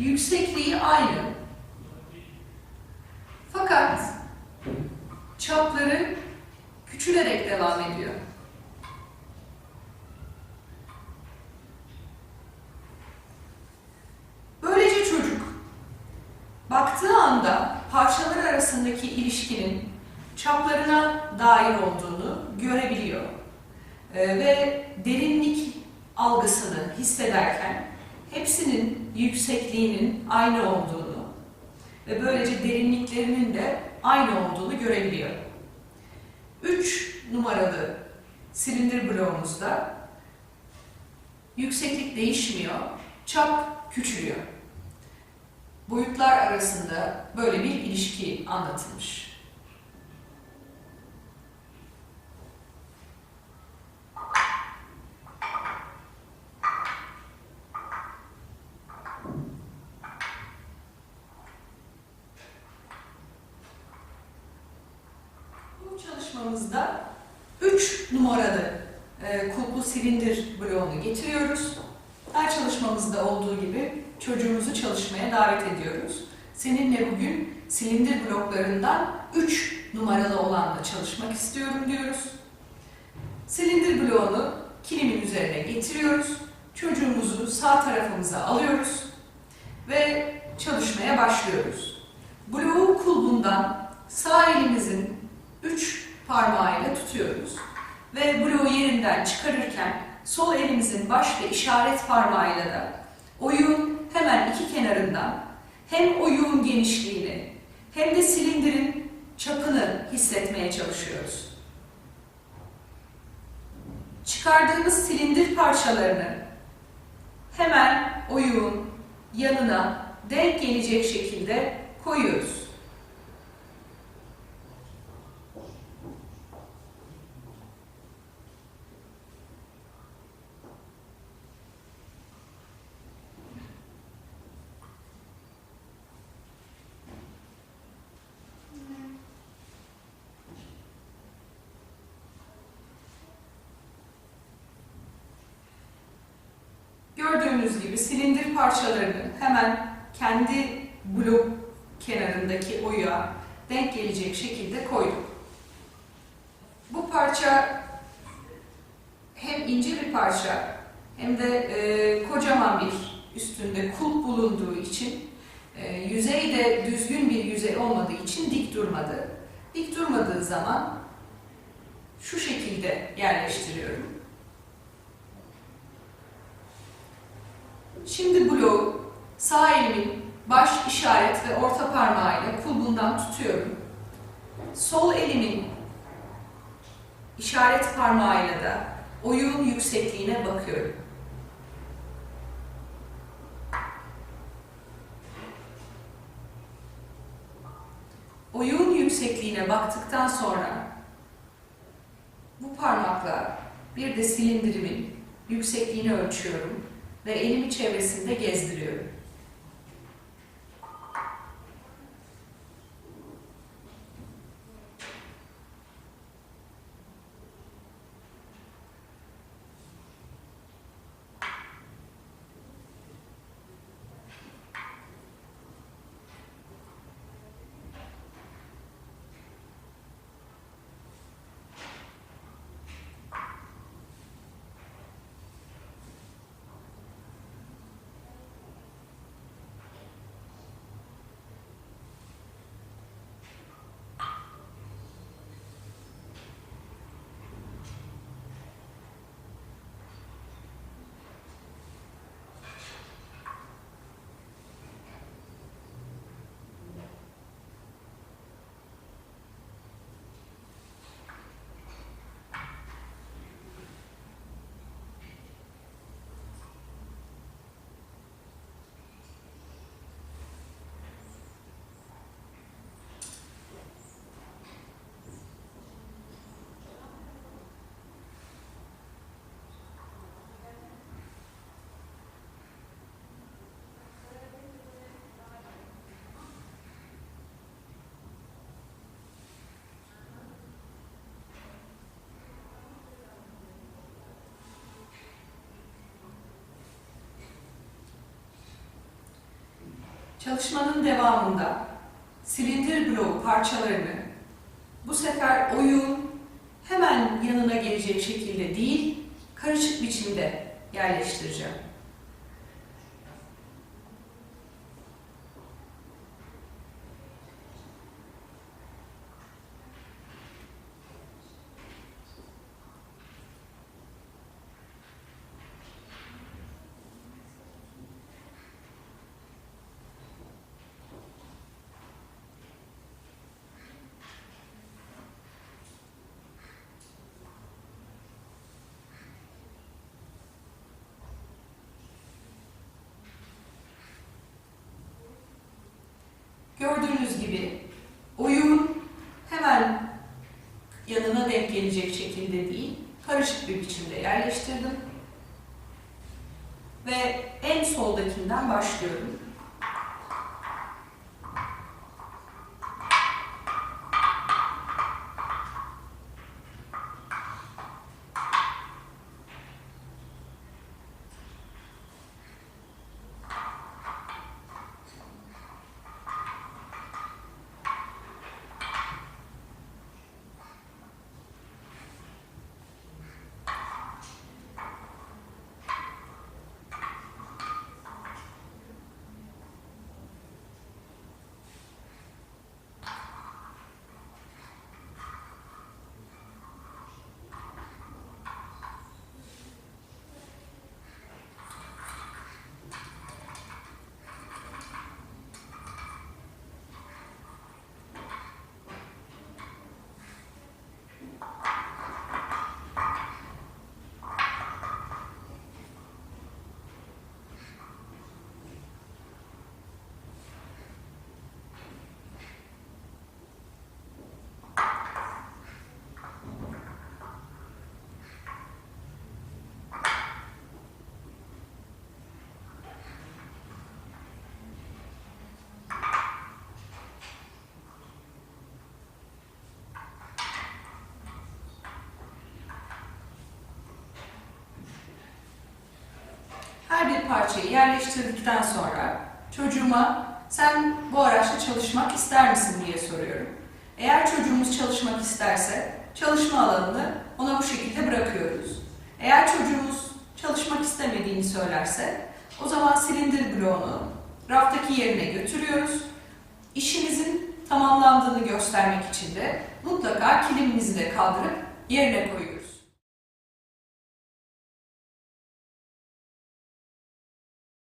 yüksekliği aynı. Fakat çapları küçülerek devam ediyor. Böylece çocuk baktığı anda parçalar arasındaki ilişkinin çaplarına dair olduğunu görebiliyor. Ee, ve derinlik algısını hissederken yüksekliğinin aynı olduğunu ve böylece derinliklerinin de aynı olduğunu görebiliyor. 3 numaralı silindir bloğumuzda yükseklik değişmiyor, çap küçülüyor. Boyutlar arasında böyle bir ilişki anlatılmış. Bu çalışmamızda 3 numaralı e, kulplu silindir bloğunu getiriyoruz. Her çalışmamızda olduğu gibi çocuğumuzu çalışmaya davet ediyoruz. Seninle bugün silindir bloklarından 3 numaralı olanla çalışmak istiyorum diyoruz. Silindir bloğunu kilimin üzerine getiriyoruz. Çocuğumuzu sağ tarafımıza alıyoruz ve çalışmaya başlıyoruz. Bloğu kulbundan sağ elimizin 3 parmağıyla tutuyoruz ve bloğu yerinden çıkarırken sol elimizin baş ve işaret parmağıyla da oyun hemen iki kenarından hem oyun genişliğini hem de silindirin çapını hissetmeye çalışıyoruz. Çıkardığımız silindir parçalarını hemen oyun yanına denk gelecek şekilde koyuyoruz. Gördüğünüz gibi silindir parçalarını hemen kendi blok kenarındaki oya denk gelecek şekilde koyduk. Bu parça hem ince bir parça hem de e, kocaman bir üstünde kulp bulunduğu için e, yüzey de düzgün bir yüzey olmadığı için dik durmadı. Dik durmadığı zaman şu şekilde yerleştiriyorum. Şimdi bloğu sağ elimin baş işaret ve orta parmağıyla kulbundan tutuyorum. Sol elimin işaret parmağıyla da oyun yüksekliğine bakıyorum. Oyun yüksekliğine baktıktan sonra bu parmakla bir de silindirimin yüksekliğini ölçüyorum ve elimi çevresinde gezdiriyorum. Çalışmanın devamında silindir bloğu parçalarını bu sefer oyun hemen yanına gelecek şekilde değil, karışık biçimde yerleştireceğim. Gördüğünüz gibi oyun hemen yanına denk gelecek şekilde değil, karışık bir biçimde yerleştirdim. Ve en soldakinden başlıyorum. Her bir parçayı yerleştirdikten sonra çocuğuma sen bu araçla çalışmak ister misin diye soruyorum. Eğer çocuğumuz çalışmak isterse çalışma alanını ona bu şekilde bırakıyoruz. Eğer çocuğumuz çalışmak istemediğini söylerse o zaman silindir bloğunu raftaki yerine götürüyoruz. İşimizin tamamlandığını göstermek için de mutlaka kilimimizi de kaldırıp yerine koyuyoruz.